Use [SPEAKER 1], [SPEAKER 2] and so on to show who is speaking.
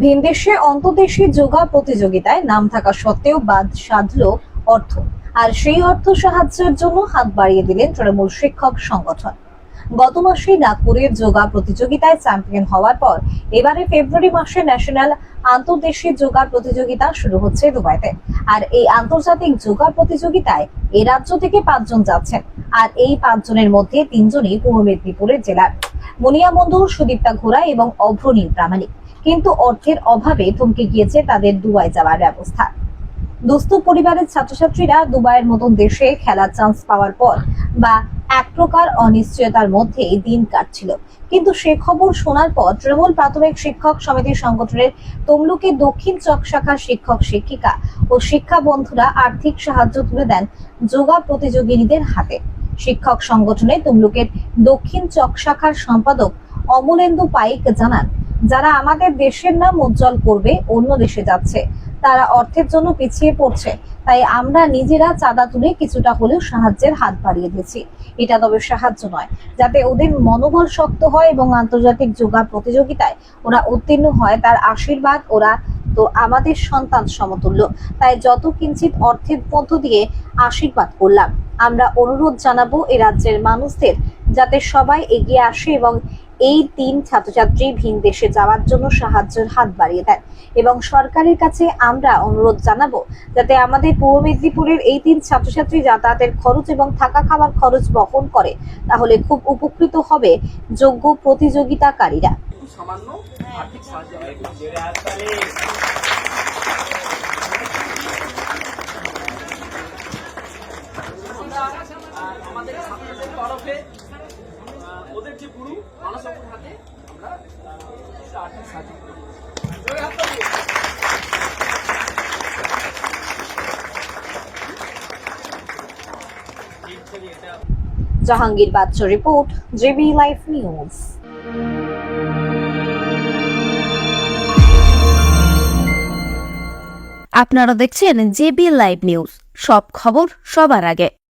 [SPEAKER 1] ভিনদেশে অন্তর্দেশীয় যোগা প্রতিযোগিতায় নাম থাকা সত্ত্বেও বাদ সাধল অর্থ। আর সেই অর্থ সাহায্যের জন্য হাত বাড়িয়ে দিলেন তৃণমূল শিক্ষক সংগঠন। গত মাসে নাগপুরের যোগা প্রতিযোগিতায় চ্যাম্পিয়ন হওয়ার পর এবারে ফেব্রুয়ারি মাসে ন্যাশনাল আন্তর্দেশীয় যোগা প্রতিযোগিতা শুরু হচ্ছে দুবাইতে। আর এই আন্তর্জাতিক যোগা প্রতিযোগিতায় এ রাজ্য থেকে পাঁচজন যাচ্ছেন। আর এই পাঁচজনের মধ্যে তিনজনই পূর্ব মেদিনীপুরের জেলার। মনিয়া মন্ডল সুদীপ্তা ঘোড়া এবং অভ্রনীল প্রামাণিক। কিন্তু অর্থের অভাবে থমকে গিয়েছে তাদের দুবাই যাওয়ার ব্যবস্থা। দুস্থ পরিবারের ছাত্রছাত্রীরা দুবাইয়ের মতন দেশে খেলার চান্স পাওয়ার পর বা এক প্রকার অনিশ্চয়তার মধ্যেই দিন কাটছিল। কিন্তু সে খবর শোনার পর তৃণমূল প্রাথমিক শিক্ষক সমিতির সংগঠনের তমলুকে দক্ষিণ চক শাখার শিক্ষক, শিক্ষিকা ও শিক্ষা বন্ধুরা আর্থিক সাহায্য তুলে দেন যোগা প্রতিযোগিনীদের হাতে। শিক্ষক সংগঠনে তমলুকের দক্ষিণ চক শাখার সম্পাদক অমলেন্দু পাইক জানান যারা আমাদের দেশের নাম উজ্জ্বল করবে, অন্য দেশে যাচ্ছে। তারা অর্থের জন্য পিছিয়ে পড়ছে। তাই আমরা নিজেরা চাঁদা তুলে কিছুটা হলেও সাহায্যের হাত বাড়িয়ে দিয়েছি। এটা তবে সাহায্য নয়। যাতে ওদের মনোবল শক্ত হয় এবং আন্তর্জাতিক যোগা প্রতিযোগিতায় ওরা উত্তীর্ণ হয়, তার আশীর্বাদ ওরা তো আমাদের সন্তান সমতুল্য। তাই যত কিঞ্চিত অর্থের মধ্য দিয়ে আশীর্বাদ করলাম, আমরা অনুরোধ জানাব এ রাজ্যের মানুষদের যাতে সবাই এগিয়ে আসে এবং এই তিন ছাত্রছাত্রী ভিন দেশে যাওয়ার জন্য সাহায্যের হাত বাড়িয়ে দেন এবং সরকারের কাছে আমরা অনুরোধ জানাব যাতে আমাদের পূর্ব মেদিনীপুরের এই তিন ছাত্রছাত্রী যাতায়াতের খরচ এবং থাকা খাবার খরচ বহন করে তাহলে খুব উপকৃত হবে যোগ্য প্রতিযোগিতাকারীরা।
[SPEAKER 2] সামান্য আর্থিক সাহায্য আহ, আমাদের ছাত্রদের তরফে ওদের যে গুরু মানসপুর হাতে আমরা আর্থিক সাহায্য
[SPEAKER 1] জাহাঙ্গীর বাচ্চ রিপোর্ট জেবি লাইফ নিউজ।
[SPEAKER 3] আপনারা দেখছেন জেবি লাইভ নিউজ। সব খবর সবার আগে।